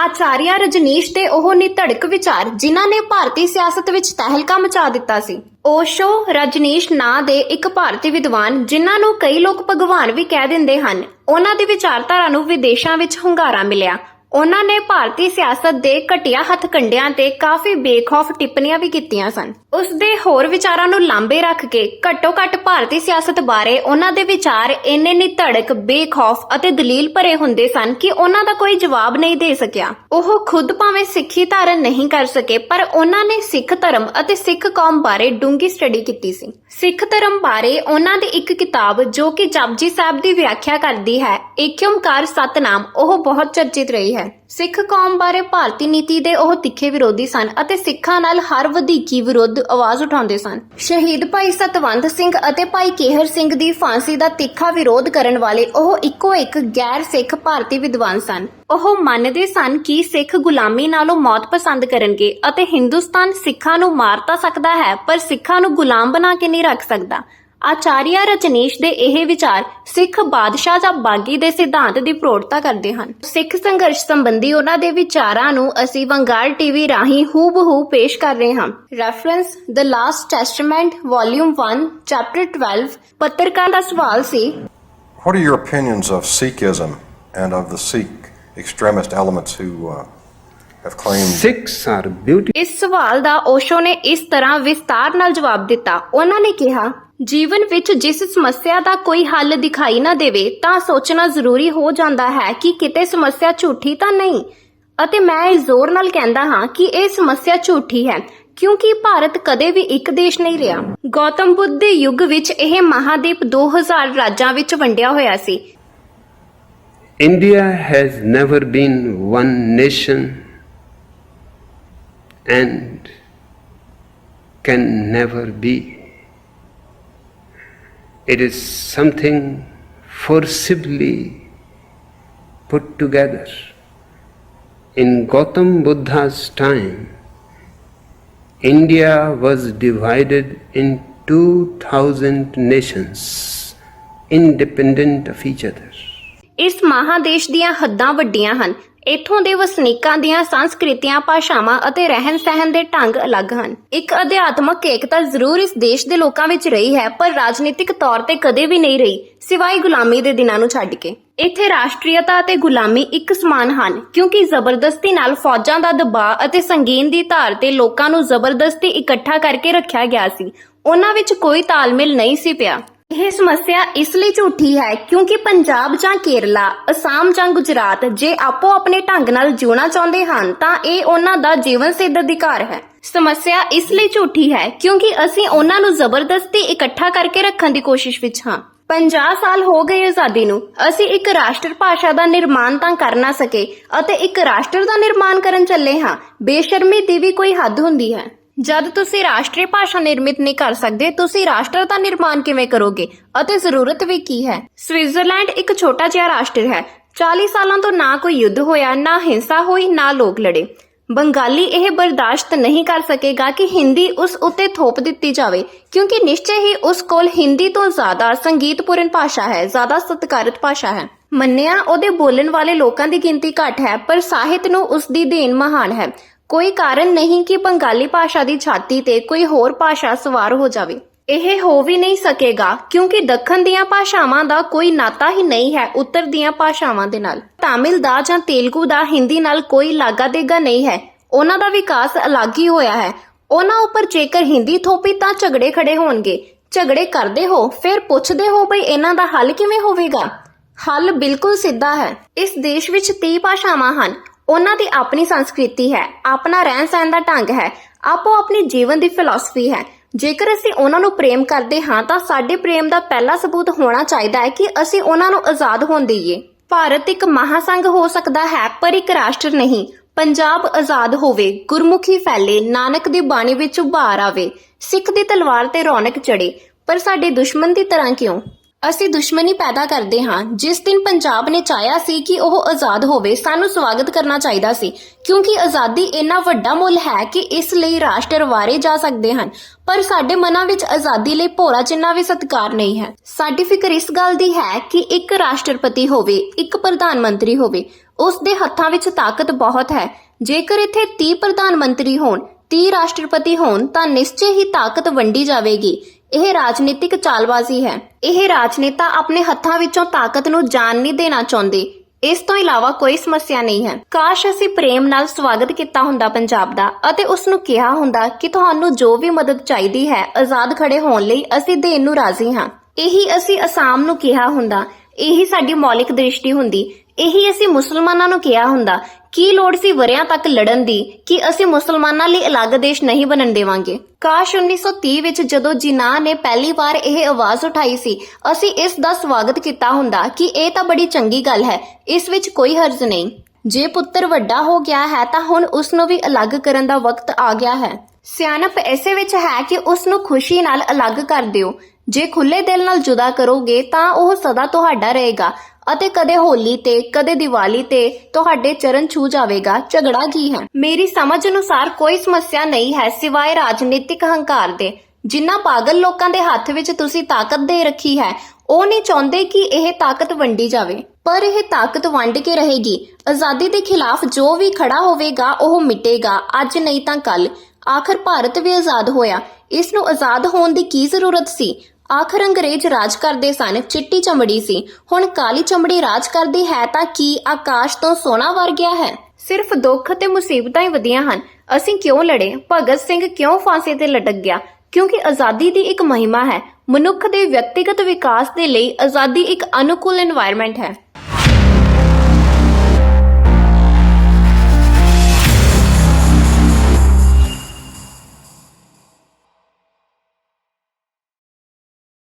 ਆਚਾਰੀਆ ਰਜਨੀਸ਼ ਦੇ ਉਹ ਨਿਧੜਕ ਵਿਚਾਰ, ਜਿਨ੍ਹਾਂ ਨੇ ਭਾਰਤੀ ਸਿਆਸਤ ਵਿੱਚ ਤਹਿਲਕਾ ਮਚਾ ਦਿੱਤਾ ਸੀ। ਓਸ਼ੋ ਰਜਨੀਸ਼ ਨਾਂ ਦੇ ਇੱਕ ਭਾਰਤੀ ਵਿਦਵਾਨ, ਜਿਨ੍ਹਾਂ ਨੂੰ ਕਈ ਲੋਕ ਭਗਵਾਨ ਵੀ ਕਹਿ ਦਿੰਦੇ ਹਨ। ਉਹਨਾਂ ਦੀ ਵਿਚਾਰਧਾਰਾ ਨੂੰ ਵਿਦੇਸ਼ਾਂ ਵਿੱਚ ਹੁੰਗਾਰਾ ਮਿਲਿਆ। ਉਹਨਾਂ ਨੇ ਭਾਰਤੀ ਸਿਆਸਤ ਦੇ ਘਟੀਆ ਹੱਥਕੰਡਿਆਂ ਤੇ ਕਾਫੀ ਬੇਖੌਫ ਟਿੱਪਣੀਆਂ ਵੀ ਕੀਤੀਆਂ ਸਨ। ਉਸ ਦੇ ਹੋਰ ਵਿਚਾਰਾਂ ਨੂੰ ਲਾਂਬੇ ਰੱਖ ਕੇ ਘੱਟੋ-ਘੱਟ ਭਾਰਤੀ ਸਿਆਸਤ ਬਾਰੇ ਉਹਨਾਂ ਦੇ ਵਿਚਾਰ ਇੰਨੇ ਨਿਧੜਕ ਬੇਖੌਫ ਅਤੇ ਦਲੀਲ ਭਰੇ ਹੁੰਦੇ ਸਨ ਕਿ ਉਹਨਾਂ ਦਾ ਕੋਈ ਜਵਾਬ ਨਹੀਂ ਦੇ ਸਕਿਆ। ਉਹ ਖੁਦ ਭਾਵੇਂ ਸਿੱਖੀ ਧਾਰਨ ਨਹੀਂ ਕਰ ਸਕੇ, ਪਰ ਉਹਨਾਂ ਨੇ ਸਿੱਖ ਧਰਮ ਅਤੇ ਸਿੱਖ ਕੌਮ ਬਾਰੇ ਡੂੰਘੀ ਸਟੱਡੀ ਕੀਤੀ ਸੀ। ਸਿੱਖ ਧਰਮ ਬਾਰੇ ਉਹਨਾਂ ਦੀ ਇੱਕ ਕਿਤਾਬ ਜੋ ਕਿ ਜਪਜੀ ਸਾਹਿਬ ਦੀ ਵਿਆਖਿਆ ਕਰਦੀ ਹੈ ਏਕ ਓਮਕਾਰ ਸਤਨਾਮ, ਉਹ ਬਹੁਤ ਚਰਚਿਤ ਰਹੀ ਹੈ। ਸਿੱਖ ਕੌਮ ਬਾਰੇ ਭਾਰਤੀ ਨੀਤੀ ਦੇ ਉਹ ਤਿੱਖੇ ਵਿਰੋਧੀ ਸਨ ਅਤੇ ਸਿੱਖਾਂ ਨਾਲ ਹਰ ਵਧੀਕੀ ਵਿਰੁੱਧ ਆਵਾਜ਼ ਉਠਾਉਂਦੇ ਸਨ। ਸ਼ਹੀਦ ਭਾਈ ਸਤਵੰਤ ਸਿੰਘ ਅਤੇ ਭਾਈ ਕੇਹਰ ਸਿੰਘ ਦੀ ਫਾਂਸੀ ਦਾ ਤਿੱਖਾ ਵਿਰੋਧ ਕਰਨ ਵਾਲੇ ਉਹ ਇੱਕੋ ਇੱਕ ਗੈਰ ਸਿੱਖ ਭਾਰਤੀ ਵਿਦਵਾਨ ਸਨ। ਉਹ ਮੰਨਦੇ ਸਨ ਕਿ ਸਿੱਖ ਗੁਲਾਮੀ ਨਾਲੋਂ ਮੌਤ ਪਸੰਦ ਕਰਨਗੇ ਅਤੇ ਹਿੰਦੁਸਤਾਨ ਸਿੱਖਾਂ ਨੂੰ ਮਾਰ ਤਾਂ ਸਕਦਾ ਹੈ, ਪਰ ਸਿੱਖਾਂ ਨੂੰ ਗੁਲਾਮ ਬਣਾ ਕੇ ਨਹੀਂ ਰੱਖ ਸਕਦਾ। ਆਚਾਰੀਆ ਰਜਨੀਸ਼ ਦੇ ਇਹ ਵਿਚਾਰ ਸਿੱਖ ਬਾਦਸ਼ਾਹ ਜਾਂ ਬਾਗੀ ਦੇ ਸਿਧਾਂਤ ਦੀ ਪ੍ਰੋੜਤਾ ਕਰਦੇ ਹਨ। ਸਿੱਖ ਸੰਘਰਸ਼ ਸੰਬੰਧੀ ਉਹਨਾਂ ਦੇ ਵਿਚਾਰਾਂ ਨੂੰ ਅਸੀਂ ਵੰਗਾਰ ਟੀਵੀ ਰਾਹੀਂ ਹੂਬਹੂ ਪੇਸ਼ ਕਰ ਰਹੇ ਹਾਂ। Reference the last testament volume 1 chapter 12 ਪੱਤਰਕਾਰ ਦਾ ਸਵਾਲ ਸੀ What are your opinions of Sikhism and of the Sikh extremist elements who uh, have claimed Sikhs are beautiful. ਇਸ ਸਵਾਲ ਦਾ ਓਸ਼ੋ ਨੇ ਇਸ ਤਰ੍ਹਾਂ ਵਿਸਤਾਰ ਨਾਲ ਜਵਾਬ ਦਿੱਤਾ। ਉਹਨਾਂ ਨੇ ਕਿਹਾ ਜੀਵਨ ਵਿੱਚ ਜਿਸ ਸਮੱਸਿਆ ਦਾ ਕੋਈ ਹੱਲ ਦਿਖਾਈ ਨਾ ਦੇਵੇ, ਤਾਂ ਸੋਚਣਾ ਜ਼ਰੂਰੀ ਹੋ ਜਾਂਦਾ ਹੈ ਕਿ ਕਿਤੇ ਸਮੱਸਿਆ ਝੂਠੀ ਤਾਂ ਨਹੀਂ ਅਤੇ ਮੈਂ ਇਸ ਜ਼ੋਰ ਨਾਲ ਕਹਿੰਦਾ ਹਾਂ ਕਿ ਇਹ ਸਮੱਸਿਆ ਝੂਠੀ ਹੈ, ਕਿਉਂਕਿ ਭਾਰਤ ਕਦੇ ਵੀ ਇੱਕ ਦੇਸ਼ ਨਹੀਂ ਰਿਹਾ ਗੌਤਮ ਬੁੱਧ ਦੇ ਯੁੱਗ ਵਿੱਚ ਇਹ ਮਹਾਦੀਪ 2000 ਰਾਜਾਂ ਵਿੱਚ ਵੰਡਿਆ ਹੋਇਆ ਸੀ India has never been one nation and can never be. It is something forcibly put together. In Gautam Buddha's time, India was divided in 2000 nations, independent of each other. ਇਸ ਮਹਾਦੇਸ਼ ਦੀਆਂ ਹੱਦਾਂ ਵੱਡੀਆਂ ਹਨ ਇੱਥੋਂ ਦੇ ਵਸਨੀਕਾਂ ਦੀਆਂ ਸੰਸਕ੍ਰਿਤੀਆਂ, ਭਾਸ਼ਾਵਾਂ ਅਤੇ ਰਹਿਣ-ਸਹਿਣ ਦੇ ਢੰਗ ਅਲੱਗ ਹਨ। ਇੱਕ ਅਧਿਆਤਮਕ ਏਕਤਾ ਜ਼ਰੂਰ ਇਸ ਦੇਸ਼ ਦੇ ਲੋਕਾਂ ਵਿੱਚ ਰਹੀ ਹੈ, ਪਰ ਰਾਜਨੀਤਿਕ ਤੌਰ ਤੇ ਕਦੇ ਵੀ ਨਹੀਂ ਰਹੀ, ਸਿਵਾਏ ਗੁਲਾਮੀ ਦੇ ਦਿਨਾਂ ਨੂੰ ਛੱਡ ਕੇ। ਇੱਥੇ ਰਾਸ਼ਟਰੀਅਤਾ ਅਤੇ ਗੁਲਾਮੀ ਇੱਕ ਸਮਾਨ ਹਨ, ਕਿਉਂਕਿ ਜ਼ਬਰਦਸਤੀ ਨਾਲ ਫੌਜਾਂ ਦਾ ਦਬਾਅ ਅਤੇ ਸੰਗੀਨ ਦੀ ਧਾਰ ਤੇ ਲੋਕਾਂ ਨੂੰ ਜ਼ਬਰਦਸਤੀ ਇਕੱਠਾ ਕਰਕੇ ਰੱਖਿਆ ਗਿਆ ਸੀ। ਉਹਨਾਂ ਵਿੱਚ ਕੋਈ ਤਾਲਮੇਲ ਨਹੀਂ ਸੀ ਪਿਆ। ਇਹ ਸਮੱਸਿਆ ਇਸ ਲਈ ਝੂਠੀ ਹੈ ਕਿਉਂਕਿ ਪੰਜਾਬ ਜਾਂ ਕੇਰਲਾ, ਅਸਾਮ ਜਾਂ ਗੁਜਰਾਤ ਜੇ ਆਪੋ ਆਪਣੇ ਢੰਗ ਨਾਲ ਜਿਉਣਾ ਚਾਹੁੰਦੇ ਹਨ, ਤਾਂ ਇਹ ਉਹਨਾਂ ਦਾ ਜੀਵਨ ਸਿੱਧ ਅਧਿਕਾਰ ਹੈ। ਸਮੱਸਿਆ ਇਸ ਲਈ ਝੂਠੀ ਹੈ ਕਿਉਂਕਿ ਅਸੀਂ ਉਹਨਾਂ ਨੂੰ ਜ਼ਬਰਦਸਤੀ ਇਕੱਠਾ ਕਰਕੇ ਰੱਖਣ ਦੀ ਕੋਸ਼ਿਸ਼ ਵਿੱਚ ਹਾਂ। 50 ਸਾਲ ਹੋ ਗਏ ਆਜ਼ਾਦੀ ਨੂੰ, ਅਸੀਂ ਇੱਕ ਰਾਸ਼ਟਰ ਭਾਸ਼ਾ ਦਾ ਨਿਰਮਾਣ ਤਾਂ ਕਰ ਨਾ ਸਕੇ ਅਤੇ ਇੱਕ ਰਾਸ਼ਟਰ ਦਾ ਨਿਰਮਾਣ ਕਰਨ ਚੱਲੇ ਹਾਂ, ਬੇਸ਼ਰਮੀ ਦੀ ਵੀ ਕੋਈ ਹੱਦ ਹੁੰਦੀ ਹੈ। ਜਦ ਤੁਸੀਂ ਰਾਸ਼ਟਰੀ ਭਾਸ਼ਾ ਨਿਰਮਿਤ ਨਹੀਂ ਕਰ ਸਕਦੇ, ਤੁਸੀਂ ਰਾਸ਼ਟਰ ਦਾ ਨਿਰਮਾਣ ਕਿਵੇਂ ਕਰੋਗੇ? ਅਤੇ ਜ਼ਰੂਰਤ ਵੀ ਕੀ ਹੈ? ਸਵਿਟਜ਼ਰਲੈਂਡ ਇੱਕ ਛੋਟਾ ਜਿਹਾ ਰਾਸ਼ਟਰ ਹੈ। 40 ਸਾਲਾਂ ਤੋਂ ਨਾ ਕੋਈ ਯੁੱਧ ਹੋਇਆ, ਨਾ ਹਿੰਸਾ ਹੋਈ, ਨਾ ਲੋਕ ਲੜੇ। ਬੰਗਾਲੀ ਇਹ ਬਰਦਾਸ਼ਤ ਨਹੀਂ ਕਰ ਸਕੇਗਾ ਕਿ ਹਿੰਦੀ ਉਸ ਉੱਤੇ ਥੋਪ ਦਿੱਤੀ ਜਾਵੇ, ਕਿਉਂਕਿ ਨਿਸ਼ਚੈ ਹੀ ਉਸ ਕੋਲ ਹਿੰਦੀ ਤੋਂ ਜ਼ਿਆਦਾ ਸੰਗੀਤਪੂਰਨ ਭਾਸ਼ਾ ਹੈ, ਜ਼ਿਆਦਾ ਸਤਿਕਾਰਤ ਭਾਸ਼ਾ ਹੈ। ਮੰਨਿਆ, ਉਹਦੇ ਬੋਲਣ ਵਾਲੇ ਲੋਕਾਂ ਦੀ ਗਿਣਤੀ ਘੱਟ ਹੈ, ਪਰ ਸਾਹਿਤ ਨੂੰ ਉਸ ਦੀ ਦੇਣ ਮਹਾਨ ਹੈ। ਕੋਈ ਕਾਰਨ ਨਹੀਂ ਕਿ ਬੰਗਾਲੀ ਭਾਸ਼ਾ ਦੀ ਛਾਤੀ ਤੇ ਕੋਈ ਹੋਰ ਭਾਸ਼ਾ ਸਵਾਰ ਹੋ ਜਾਵੇ। ਇਹ ਹੋ ਵੀ ਨਹੀਂ ਸਕੇਗਾ, ਕਿਉਂਕਿ ਦੱਖਣ ਦੀਆਂ ਭਾਸ਼ਾਵਾਂ ਦਾ ਕੋਈ ਨਾਤਾ ਹੀ ਨਹੀਂ ਹੈ ਉੱਤਰ ਦੀਆਂ ਭਾਸ਼ਾਵਾਂ ਦੇ ਨਾਲ। ਤਾਮਿਲ ਦਾ ਜਾਂ ਤੇਲਗੂ ਦਾ ਹਿੰਦੀ ਨਾਲ ਕੋਈ ਲਾਗਾ ਦੇਗਾ ਨਹੀਂ ਹੈ। ਉਹਨਾਂ ਦਾ ਵਿਕਾਸ ਅਲੱਗ ਹੀ ਹੋਇਆ ਹੈ। ਉਹਨਾਂ ਉੱਪਰ ਜੇਕਰ ਹਿੰਦੀ ਥੋਪੀ ਤਾਂ ਝਗੜੇ ਖੜੇ ਹੋਣਗੇ। ਝਗੜੇ ਕਰਦੇ ਹੋ, ਫਿਰ ਪੁੱਛਦੇ ਹੋ ਬਈ ਇਹਨਾਂ ਦਾ ਹੱਲ ਕਿਵੇਂ ਹੋਵੇਗਾ? ਹੱਲ ਬਿਲਕੁਲ ਸਿੱਧਾ ਹੈ। ਇਸ ਦੇਸ਼ ਵਿੱਚ 30 ਭਾਸ਼ਾਵਾਂ ਹਨ। ਉਹਨਾਂ ਦੀ ਆਪਣੀ ਸੰਸਕ੍ਰਿਤੀ ਹੈ, ਆਪਣਾ ਰਹਿਣ ਸਹਿਣ ਦਾ ਢੰਗ ਹੈ, ਆਪੋ ਆਪਣੀ ਜੀਵਨ ਦੀ ਫਿਲਾਸਫੀ ਹੈ। ਜੇਕਰ ਅਸੀਂ ਉਹਨਾਂ ਨੂੰ ਪ੍ਰੇਮ ਕਰਦੇ ਹਾਂ, ਤਾਂ ਸਾਡੇ ਪ੍ਰੇਮ ਦਾ ਪਹਿਲਾ ਸਬੂਤ ਹੋਣਾ ਚਾਹੀਦਾ ਹੈ ਕਿ ਅਸੀਂ ਉਹਨਾਂ ਨੂੰ ਆਜ਼ਾਦ ਹੋਣ ਦਈਏ। ਭਾਰਤ ਇੱਕ ਮਹਾਸੰਘ ਹੋ ਸਕਦਾ ਹੈ, ਪਰ ਇੱਕ ਰਾਸ਼ਟਰ ਨਹੀਂ। ਪੰਜਾਬ ਆਜ਼ਾਦ ਹੋਵੇ, ਗੁਰਮੁਖੀ ਫੈਲੇ, ਨਾਨਕ ਦੀ ਬਾਣੀ ਵਿੱਚ ਉਭਾਰ ਆਵੇ, ਸਿੱਖ ਦੀ ਤਲਵਾਰ ਤੇ ਰੌਣਕ ਚੜੇ ਪਰ ਸਾਡੇ ਦੁਸ਼ਮਣ ਦੀ ਤਰ੍ਹਾਂ ਕਿਉਂ? ਅਸੀਂ ਦੁਸ਼ਮਣੀ ਪੈਦਾ ਕਰਦੇ ਹਾਂ। ਜਿਸ ਦਿਨ ਪੰਜਾਬ ਨੇ ਚਾਹਿਆ ਸੀ ਕਿ ਉਹ ਆਜ਼ਾਦ ਹੋਵੇ, ਸਾਨੂੰ ਸਵਾਗਤ ਕਰਨਾ ਚਾਹੀਦਾ ਸੀ। ਕਿਉਂਕਿ ਆਜ਼ਾਦੀ ਇੰਨਾ ਵੱਡਾ ਮੁੱਲ ਹੈ ਕਿ ਇਸ ਲਈ ਰਾਸ਼ਟਰ ਵਾਰੇ ਜਾ ਸਕਦੇ ਹਨ। ਪਰ ਸਾਡੇ ਮਨਾਂ ਵਿੱਚ ਆਜ਼ਾਦੀ ਲਈ ਭੋਰਾ ਜਿੰਨਾ ਵੀ ਸਤਿਕਾਰ ਨਹੀਂ ਹੈ। ਸਾਡੀ ਫਿਕਰ ਇਸ ਗੱਲ ਦੀ ਹੈ ਕਿ ਇੱਕ ਰਾਸ਼ਟਰਪਤੀ ਹੋਵੇ, ਇੱਕ ਪ੍ਰਧਾਨ ਮੰਤਰੀ ਹੋਵੇ, ਉਸ ਦੇ ਹੱਥਾਂ ਵਿੱਚ ਤਾਕਤ ਬਹੁਤ ਹੈ। ਜੇਕਰ ਇੱਥੇ 30 ਪ੍ਰਧਾਨ ਮੰਤਰੀ ਹੋਣ 30 ਰਾਸ਼ਟਰਪਤੀ ਹੋਣ, ਤਾਂ ਨਿਸ਼ਚੈ ਹੀ ਤਾਕਤ ਵੰਡੀ ਜਾਵੇਗੀ। ਇਹ ਰਾਜਨੀਤਿਕ ਚਾਲਬਾਜ਼ੀ ਹੈ। ਇਹ ਰਾਜਨੇਤਾ ਆਪਣੇ ਹੱਥਾਂ ਵਿੱਚੋਂ ਤਾਕਤ ਨੂੰ ਜਾਣ ਨਹੀਂ ਦੇਣਾ ਚਾਹੁੰਦੇ। ਇਸ ਤੋਂ ਇਲਾਵਾ ਕੋਈ ਸਮੱਸਿਆ ਨਹੀਂ ਹੈ। ਕਾਸ਼ ਅਸੀਂ ਪ੍ਰੇਮ ਨਾਲ ਸਵਾਗਤ ਕੀਤਾ ਹੁੰਦਾ ਪੰਜਾਬ ਦਾ ਅਤੇ ਉਸ ਨੂੰ ਕਿਹਾ ਹੁੰਦਾ ਕਿ ਤੁਹਾਨੂੰ ਜੋ ਵੀ ਮਦਦ ਚਾਹੀਦੀ ਹੈ, ਆਜ਼ਾਦ ਖੜੇ ਹੋਣ ਲਈ ਅਸੀਂ ਦੇਣ ਨੂੰ ਰਾਜ਼ੀ ਹਾਂ। ਇਹੀ ਅਸੀਂ ਅਸਾਮ ਨੂੰ ਕਿਹਾ ਹੁੰਦਾ। ਇਹੀ ਸਾਡੀ ਮੌਲਿਕ ਦ੍ਰਿਸ਼ਟੀ ਹੁੰਦੀ। ਇਹੀ ਅਸੀਂ ਮੁਸਲਮਾਨਾਂ ਨੂੰ ਕਿਹਾ ਹੁੰਦਾ ਕੀ ਲੋੜ ਸੀ ਵਰਿਆਂ ਤੱਕ ਲੜਨ ਦੀ ਕਿ ਅਸੀਂ ਮੁਸਲਮਾਨਾਂ ਲਈ ਅਲੱਗ ਦੇਸ਼ ਨਹੀਂ ਬਣਨ ਦੇਵਾਂਗੇ? ਕਾਸ਼ 1930 ਵਿੱਚ ਜਦੋਂ ਜਿਨਾਹ ਨੇ ਪਹਿਲੀ ਵਾਰ ਇਹ ਆਵਾਜ਼ ਉਠਾਈ ਸੀ, ਅਸੀਂ ਇਸ ਦਾ ਸਵਾਗਤ ਕੀਤਾ ਹੁੰਦਾ ਕਿ ਇਹ ਤਾਂ ਬੜੀ ਚੰਗੀ ਗੱਲ ਹੈ, ਇਸ ਵਿੱਚ ਕੋਈ ਹਰਜ਼ ਨਹੀਂ। ਜੇ ਪੁੱਤਰ ਵੱਡਾ ਹੋ ਗਿਆ ਹੈ ਤਾਂ ਹੁਣ ਉਸ ਨੂੰ ਵੀ ਅਲੱਗ ਕਰਨ ਦਾ ਵਕਤ ਆ ਗਿਆ ਹੈ। ਸਿਆਣਪ ਐਸੇ ਵਿੱਚ ਹੈ ਕਿ ਉਸ ਨੂੰ ਖੁਸ਼ੀ ਨਾਲ ਅਲੱਗ ਕਰ ਦਿਓ। ਜੇ ਖੁੱਲੇ ਦਿਲ ਨਾਲ ਜੁਦਾ ਕਰੋਗੇ ਤਾਂ ਉਹ ਸਦਾ ਤੁਹਾਡਾ ਰਹੇਗਾ। ਅਤੇ ਕਦੇ ਹੋਲੀ ਤੇ, ਕਦੇ ਦੀਵਾਲੀ ਤੇ ਤੁਹਾਡੇ ਚਰਨ ਛੂ ਜਾਵੇਗਾ, ਝਗੜਾ ਕੀ ਹੈ? ਮੇਰੀ ਸਮਝ ਅਨੁਸਾਰ ਕੋਈ ਸਮੱਸਿਆ ਨਹੀਂ ਹੈ ਸਿਵਾਏ ਰਾਜਨੀਤਿਕ ਹੰਕਾਰ ਦੇ। ਜਿਨ੍ਹਾਂ ਪਾਗਲ ਲੋਕਾਂ ਦੇ ਹੱਥ ਵਿੱਚ ਤੁਸੀਂ ਤਾਕਤ ਦੇ ਰੱਖੀ ਹੈ, ਉਹ ਨਹੀਂ ਚਾਹੁੰਦੇ ਕਿ ਇਹ ਤਾਕਤ ਵੰਡੀ ਜਾਵੇ। ਪਰ ਇਹ ਤਾਕਤ ਵੰਡ ਕੇ ਰਹੇਗੀ। ਆਜ਼ਾਦੀ ਦੇ ਖਿਲਾਫ ਜੋ ਵੀ ਖੜਾ ਹੋਵੇਗਾ, ਉਹ ਮਿਟੇਗਾ। ਅੱਜ ਨਹੀਂ ਤਾਂ ਕੱਲ ਆਖਰ ਭਾਰਤ ਵੀ ਆਜ਼ਾਦ ਹੋਇਆ। ਇਸ ਨੂੰ ਆਜ਼ਾਦ ਹੋਣ ਦੀ ਕੀ ਜ਼ਰੂਰਤ ਸੀ? ਆਖਰ ਅੰਗਰੇਜ਼ ਰਾਜ ਕਰਦੇ ਸਨ ਚਿੱਟੀ ਚਮੜੀ ਸੀ। ਹੁਣ ਕਾਲੀ ਚਮੜੀ ਰਾਜ ਕਰਦੀ ਹੈ ਤਾਂ ਕੀ ਆਕਾਸ਼ ਤੋਂ ਸੋਨਾ ਵਰ ਗਿਆ ਹੈ? ਸਿਰਫ ਦੁੱਖ ਤੇ ਮੁਸੀਬਤਾਂ ਹੀ ਵਧੀਆਂ ਹਨ। ਅਸੀਂ ਕਿਉਂ ਲੜੇ? ਭਗਤ ਸਿੰਘ ਕਿਉਂ ਫਾਂਸੇ ਤੇ ਲਟਕ ਗਿਆ? ਕਿਉਂਕਿ ਆਜ਼ਾਦੀ ਦੀ ਇੱਕ ਮਹਿਮਾ ਹੈ। ਮਨੁੱਖ ਦੇ ਵਿਅਕਤੀਗਤ ਵਿਕਾਸ ਦੇ ਲਈ ਆਜ਼ਾਦੀ ਇੱਕ ਅਨੁਕੂਲ এনवायरमेंट ਹੈ।